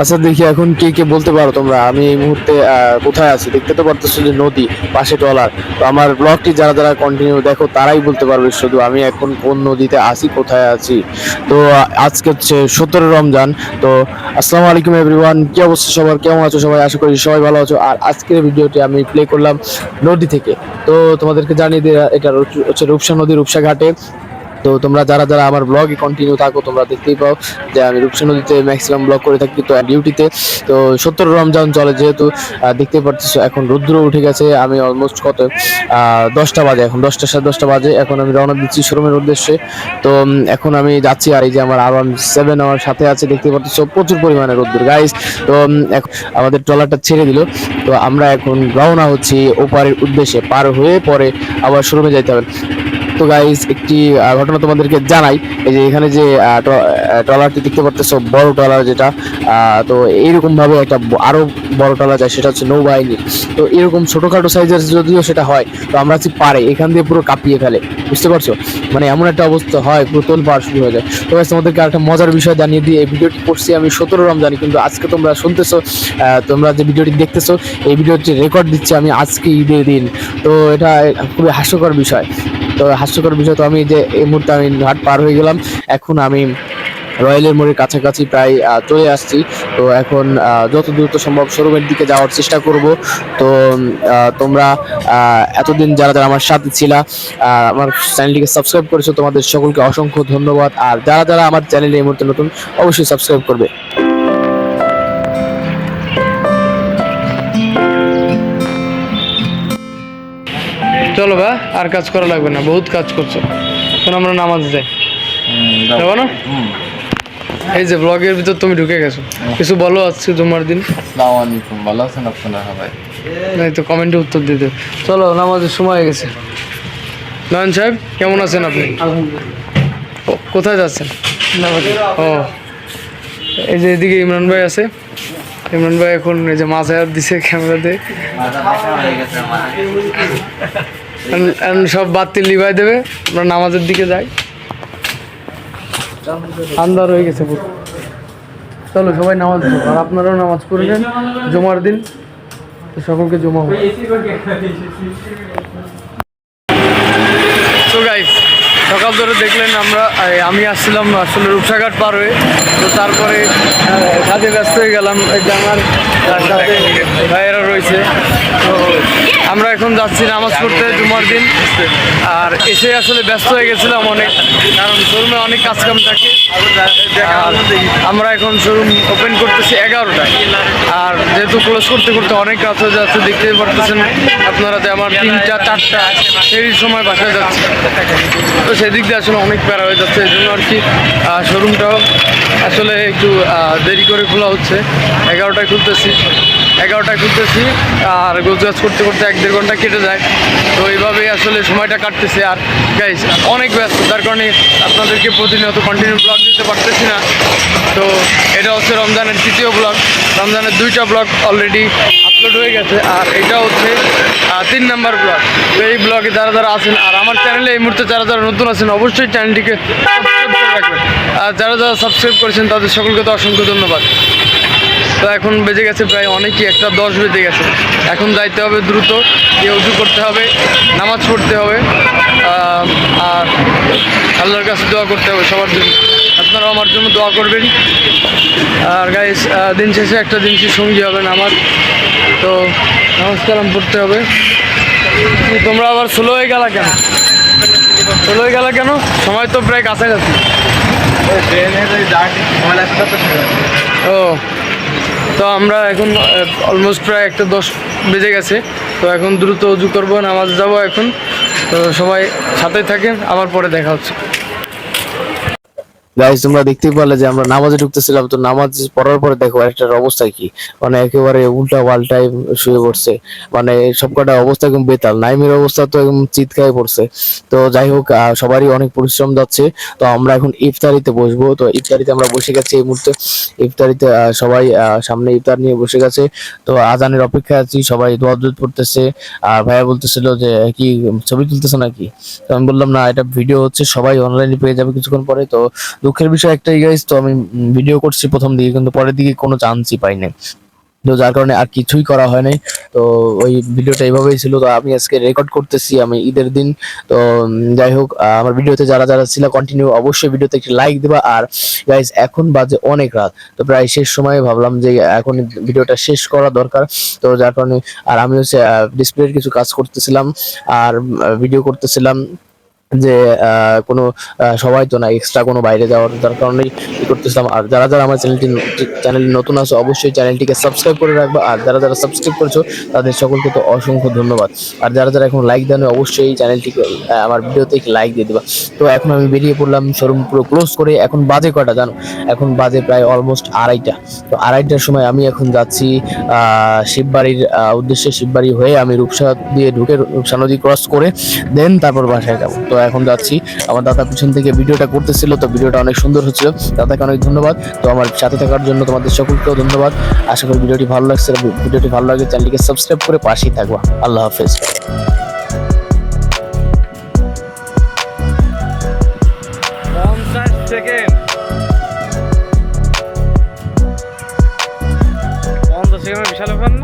আচ্ছা দেখি এখন কে কে বলতে পারো তোমরা। আমি এই মুহূর্তে কোথায় আছি? দেখতে তো পারতেছো যে নদী, পাশে টলার তো আমার ব্লগটি যারা যারা কন্টিনিউ দেখো, তারাই বলতে পারবে শুধু আমি এখন কোন নদীতে আছি, কোথায় আছি। তো আজকে হচ্ছে সতেরো রমজান। তো, আসসালামু আলাইকুম এভরিওয়ান কি অবস্থা সবার? কেমন আছো সবাই? আশা করি সবাই ভালো আছো। আর আজকের ভিডিওটি আমি প্লে করলাম নদী থেকে। তো, তোমাদেরকে জানিয়ে দিয়ে এটা হচ্ছে রূপসা নদী, রূপসা ঘাটে। তো তোমরা যারা যারা আমার ব্লগে কন্টিনিউ থাকো, তোমরা দেখতেই পাও যে আমি রূপসা নদীতে ম্যাক্সিমাম ব্লগ করে থাকি তো ডিউটিতে তো সত্তর রমজান চলে যেহেতু দেখতে পাচ্ছ এখন রুদ্র উঠে গেছে, আমি অলমোস্ট কত দশটা বাজে এখন, দশটা সাড়ে দশটা বাজে, এখন আমি রওনা দিচ্ছি শোরুমের উদ্দেশ্যে। তো এখন আমি যাচ্ছি আর এই যে আমার আর সেভেন আমার সাথে আছে দেখতে পাচ্ছ প্রচুর পরিমাণে রোদ্দুর গাইস তো এখন আমাদের ট্রলারটা ছেড়ে দিল। তো আমরা এখন রওনা হচ্ছি ওপারের উদ্দেশ্যে, পার হয়ে পরে আবার শোরুমে যাইতে হবে। তো গাইস একটি ঘটনা তোমাদেরকে জানাই। এই যে এখানে যে ট্র- ট্রলারটি দেখতে পারতেছো বড় ট্রলার যেটা তো এইরকম ভাবে একটা ব- আরও বড় ট্রলার যায় সেটা হচ্ছে নৌবাহিনী। তো এরকম ছোটখাটো সাইজের যদিও সেটা হয় তো আমরা হচ্ছে পারে এখান দিয়ে পুরো কাঁপিয়ে ফেলে বুঝতে পারছ? মানে এমন একটা অবস্থা হয় পুরো তোল পাওয়ার শুরু হয়ে যায়। তো guys, তোমাদেরকে একটা মজার বিষয় জানিয়ে দিয়ে এই ভিডিওটি করছি আমি সতেরো রমজানি কিন্তু আজকে তোমরা শুনতেছো তোমরা যে ভিডিওটি দেখতেছো এই ভিডিওটি রেকর্ড দিচ্ছি আমি আজকে ঈদের দিন। তো এটা খুবই হাস্যকর বিষয়। তো হাস্যকর বিষয় তো আমি যে এই মুহূর্তে আমি ঘাট পার হয়ে গেলাম। এখন আমি রয়্যালের মোড়ের কাছাকাছি প্রায় চলে আসছি। তো এখন যত দ্রুত সম্ভব শোরুমের দিকে যাওয়ার চেষ্টা করব। তো তোমরা এতদিন যারা যারা আমার সাথে ছিলা আমার চ্যানেলটিকে সাবস্ক্রাইব করেছ, তোমাদের সকলকে অসংখ্য ধন্যবাদ। আর যারা যারা আমার চ্যানেলে এই মুহূর্তে নতুন, অবশ্যই সাবস্ক্রাইব করবে। চলো বা আর কাজ করা লাগবে না বহুত কাজ করছ। এখন আমরা নামাজ যাই। যাব না? এই যে ব্লগের ভিতর তুমি ঢুকে গেছো। কিছু বলো আজকে জুমার দিন? আসসালামু আলাইকুম ভালো আছেন আপনারা সবাই? নাই তো কমেন্টে উত্তর দিতে। চলো নামাজের সময় হয়ে গেছে। নয়ন সাহেব কেমন আছেন আপনি? কোথায় যাচ্ছেন? ও। এই যে এদিকে ইমরান ভাই আছে। ইমরান ভাই এখন এই যে মাছ দিছে ক্যামেরাতে। সব বাতি লিভাই দেবে। আমরা নামাজের দিকে যাই। আন্দার হয়ে গেছে চলো সবাই নামাজ আর আপনারাও নামাজ পড়ে জমার দিন। সকলকে জমা তো গাইস সকাল ধরে দেখলেন আমরা আমি আসছিলাম আসলে রূপসাঘাট পার হয়ে। তো তারপরে কাজে ব্যস্ত হয়ে গেলাম। এই যে আমার ভাইয়েরা রয়েছে। তো আমরা এখন যাচ্ছি নামাজ পড়তে জুমার দিন। আর এসে আসলে ব্যস্ত হয়ে গেছিলাম অনেক, কারণ শোরুমে অনেক কাজকাম থাকে। আমরা এখন শোরুম ওপেন করতেছি এগারোটায়। আর যেহেতু ক্লোজ করতে করতে অনেক কাজ হয়ে যাচ্ছে, দেখতেই পারতেছেন আপনারা যে আমার তিনটা, চারটা সেই সময় বাসায় যাচ্ছে। তো সেদিক দিয়ে আসলে অনেক প্যারা হয়ে যাচ্ছে, এই জন্য আর কি শোরুমটাও আসলে একটু দেরি করে খোলা হচ্ছে। এগারোটায় খুলতেছি। এগারোটায় খুলতেছি, আর গোজগাছ করতে করতে এক দেড় ঘণ্টা কেটে যায়। তো এইভাবেই আসলে সময়টা কাটতেছে। আর গাইস অনেক ব্যস্ত তার কারণে আপনাদেরকে প্রতিনিয়ত কন্টিনিউ ব্লগ দিতে পারতেছি না। তো এটা হচ্ছে রমজানের তৃতীয় ব্লগ রমজানের দুইটা ব্লগ অলরেডি আপলোড হয়ে গেছে, আর এটা হচ্ছে তিন নাম্বার ব্লগ তো এই ব্লগে যারা যারা আছেন, আর আমার চ্যানেলে এই মুহূর্তে যারা যারা নতুন আছেন, অবশ্যই চ্যানেলটিকে সাবস্ক্রাইব করে রাখবেন। আর যারা যারা সাবস্ক্রাইব করেছেন, তাদের সকলকে তো অসংখ্য ধন্যবাদ। তো এখন বেজে গেছে প্রায় অনেকই একটা দশ বেজে গেছে। এখন যাইতে হবে দ্রুত গিয়ে উঁচু করতে হবে নামাজ পড়তে হবে আর আল্লাহর কাছে দোয়া করতে হবে সবার জন্য। আপনারাও আমার জন্য দোয়া করবেন। আর গাইস দিন শেষে একটা দিন শেষে সঙ্গী হবেন আমার। তো নামাজ কালাম পড়তে হবে। তোমরা আবার স্লো হয়ে গেলা কেন? স্লো হয়ে গেলা কেন? সময় তো প্রায় কাছাকাছি। ও তো আমরা এখন অলমোস্ট প্রায় একটা দশ বেজে গেছে। তো এখন দ্রুত উজু করব, নামাজ যাব এখন। তো সবাই সাথে থাকেন, আবার পরে দেখা হচ্ছে। গাইজ তোমরা দেখতেই পারলে যে আমরা নামাজে ঢুকতেছিলাম, তো নামাজ পড়ার পরে দেখো অবস্থা কি? মানে একেবারে উল্টা শুয়ে পড়ছে। মানে অবস্থা একদম বেতাল। নাইমের অবস্থা তো একদম চিৎকায় পড়ছে। তো যাই হোক সবারই অনেক পরিশ্রম যাচ্ছে। তো আমরা এখন ইফতারিতে বসবো। তো ইফতারিতে আমরা বসে গেছি এই মুহূর্তে। ইফতারিতে সবাই সামনে ইফতার নিয়ে বসে গেছে। তো আজানের অপেক্ষায় আছি। সবাই দোয়া দুধ পড়তেছে আর ভাইয়া বলতেছিল যে, কি ছবি তুলতেছে নাকি? তো আমি বললাম, না, এটা ভিডিও হচ্ছে। সবাই অনলাইনে পেয়ে যাবে কিছুক্ষণ পরে। তো দুঃখের বিষয় একটাই গাইস তো আমি ভিডিও করছি প্রথম দিকে, কিন্তু পরের দিকে কোনো চান্সই পাই নাই তো যার কারণে আর কিছুই করা হয় নাই। তো ওই ভিডিওটা এইভাবেই ছিল। তো আমি আজকে রেকর্ড করতেছি, আমি ঈদের দিন। তো যাই হোক আমার ভিডিওতে যারা যারা ছিল কন্টিনিউ অবশ্যই ভিডিওতে একটি লাইক দেবা। আর গাইজ এখন বাজে অনেক রাত। তো প্রায় শেষ সময়ে ভাবলাম যে, এখন ভিডিওটা শেষ করা দরকার। তো যার কারণে, আর আমি হচ্ছে ডিসপ্লের কিছু কাজ করতেছিলাম। আর ভিডিও করতেছিলাম। যে কোনো সবাই তো না এক্সট্রা কোনো বাইরে যাওয়ার যার কারণেই করতেছিলাম। আর যারা যারা আমার চ্যানেলটি চ্যানেল নতুন আছে, অবশ্যই চ্যানেলটিকে সাবস্ক্রাইব করে রাখবা। আর যারা যারা সাবস্ক্রাইব করেছ, তাদের সকলকে তো অসংখ্য ধন্যবাদ। আর যারা যারা এখন লাইক দেন অবশ্যই চ্যানেলটিকে আমার ভিডিওতে লাইক দিয়ে দিবা। তো এখন আমি বেরিয়ে পড়লাম শোরুম পুরো ক্লোজ করে। এখন বাজে কটা জানো? এখন বাজে প্রায় অলমোস্ট আড়াইটা। তো আড়াইটার সময় আমি এখন যাচ্ছি শিববাড়ির উদ্দেশ্যে শিববাড়ি হয়ে আমি রূপসা দিয়ে ঢুকে রূপসা নদী ক্রস করে দেন তারপর বাসায় যাব। তো এখন যাচ্ছি। আমার দাদা পিছন থেকে ভিডিওটা করতেছিল, তো ভিডিওটা অনেক সুন্দর হচ্ছিল। দাদাকে অনেক ধন্যবাদ। তো আমার সাথে থাকার জন্য তোমাদের সকলকেও ধন্যবাদ। আশা করি ভিডিওটি ভালো লাগছে। ভিডিওটি ভালো লাগলে চ্যানেলটিকে সাবস্ক্রাইব করে পাশেই থাকবা আল্লাহ হাফেজ। বিশাল ব্যাপার